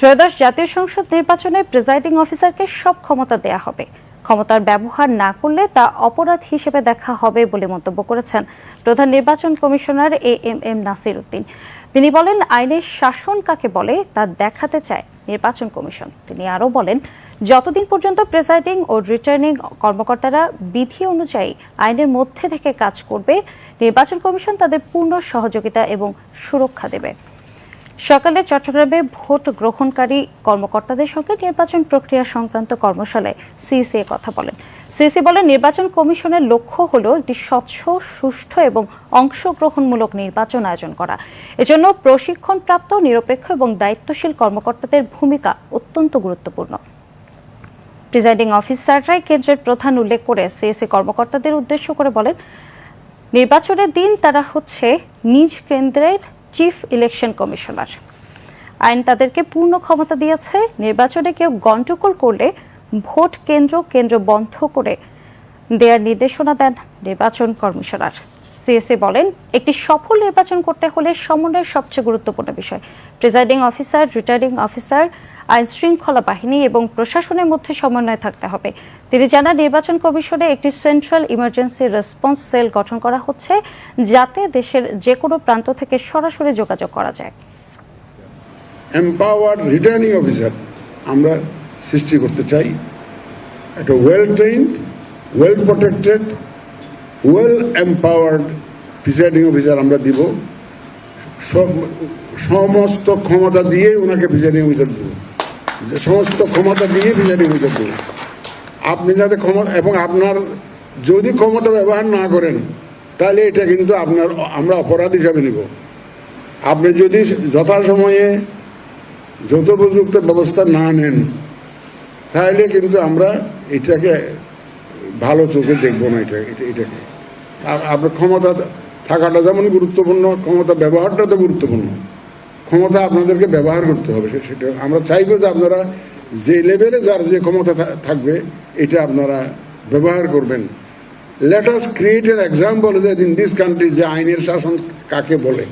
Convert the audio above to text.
ত্রয়োদশ জাতীয় সংসদ নির্বাচনে প্রিজাইডিং অফিসারকে সব ক্ষমতা দেয়া হবে। ক্ষমতার ব্যবহার না করলে তা অপরাধ হিসেবে দেখা হবে বলে মন্তব্য করেছেন প্রধান নির্বাচন commissioner A M M Nasir Uddin. তিনি বলেন, আইনের শাসন কাকে বলে তা দেখাতে চায় নির্বাচন কমিশন। তিনি আরও বলেন, যতদিন পর্যন্ত প্রিসাইডিং ও রিটার্নিং কর্মকর্তারা বিধি অনুযায়ী আইনের মধ্যে থেকে কাজ করবে, নির্বাচন কমিশন তাদের পূর্ণ সহযোগিতা এবং সুরক্ষা দেবে। সকালে চট্টগ্রামে ভোট গ্রহণকারী কর্মকর্তাদের সঙ্গে নির্বাচন প্রক্রিয়া সংক্রান্ত কর্মশালায় সিসি কথা বলেন। সিসি বলেন, নির্বাচন কমিশনের লক্ষ্য হল একটি স্বচ্ছ, সুষ্ঠু এবং অংশগ্রহণমূলক নির্বাচন আয়োজন করা। এজন্য প্রশিক্ষণপ্রাপ্ত, নিরপেক্ষ এবং দায়িত্বশীল কর্মকর্তাদের ভূমিকা অত্যন্ত গুরুত্বপূর্ণ। প্রিজাইডিং অফিসাররাই কেন্দ্রের প্রধান উল্লেখ করে সিএসি কর্মকর্তাদের উদ্দেশ্য করে বলেন, নির্বাচনের দিন তারা হচ্ছে নিজ কেন্দ্রের চিফ ইলেকশন কমিশনার আইন তাদেরকে পূর্ণ ক্ষমতা দিয়েছে। নির্বাচনে কেউ গন্ডগোল করলে ভোট কেন্দ্র কেন্দ্র বন্ধ করে দেওয়ার নির্দেশনা দেন নির্বাচন কমিশনার। সিএসএ বলেন, একটি সফল নির্বাচন করতে হলে সমন্বয় সবচেয়ে গুরুত্বপূর্ণ বিষয়। প্রিজাইডিং অফিসার রিটার্নিং অফিসার আইন শৃঙ্খলা বাহিনী এবং প্রশাসনের মধ্যে সমন্বয় থাকতে হবে। তিনি জানান, নির্বাচন কমিশনে একটি সেন্ট্রাল ইমার্জেন্সি রেসপন্স সেল গঠন করা হচ্ছে, যাতে দেশের যে কোনো প্রান্ত থেকে সরাসরি যোগাযোগ করা যায়। এম্পাওয়ার্ড রিটার্নিং অফিসার আমরা সৃষ্টি করতে চাই। একটা well trained well protected well empowered presiding officer আমরা দিব। সমস্ত ক্ষমতা দিয়েই ওনাকে প্রিসাইডিং অফিসার দেব। যে সমস্ত ক্ষমতা দিয়ে অফিসার দেব আপনি যাতে ক্ষমতা, এবং আপনার যদি ক্ষমতা ব্যবহার না করেন, তাহলে এটা কিন্তু আপনার, আমরা অপরাধ হিসাবে নিব। আপনি যদি যথাসময়ে যথোপযুক্ত ব্যবস্থা না নেন, তাহলে কিন্তু আমরা এটাকে ভালো চোখে দেখব না এটা এটা, এটাকে। আপনার ক্ষমতা থাকাটা যেমন গুরুত্বপূর্ণ, ক্ষমতা ব্যবহারটা তো গুরুত্বপূর্ণ। ক্ষমতা আপনাদেরকে ব্যবহার করতে হবে সেটা আমরা চাইব যে আপনারা যে লেভেলে যার যে ক্ষমতা থাকবে, এটা আপনারা ব্যবহার করবেন। Let us create an example যে ইন দিস কান্ট্রি যে আইনের শাসন কাকে বলে?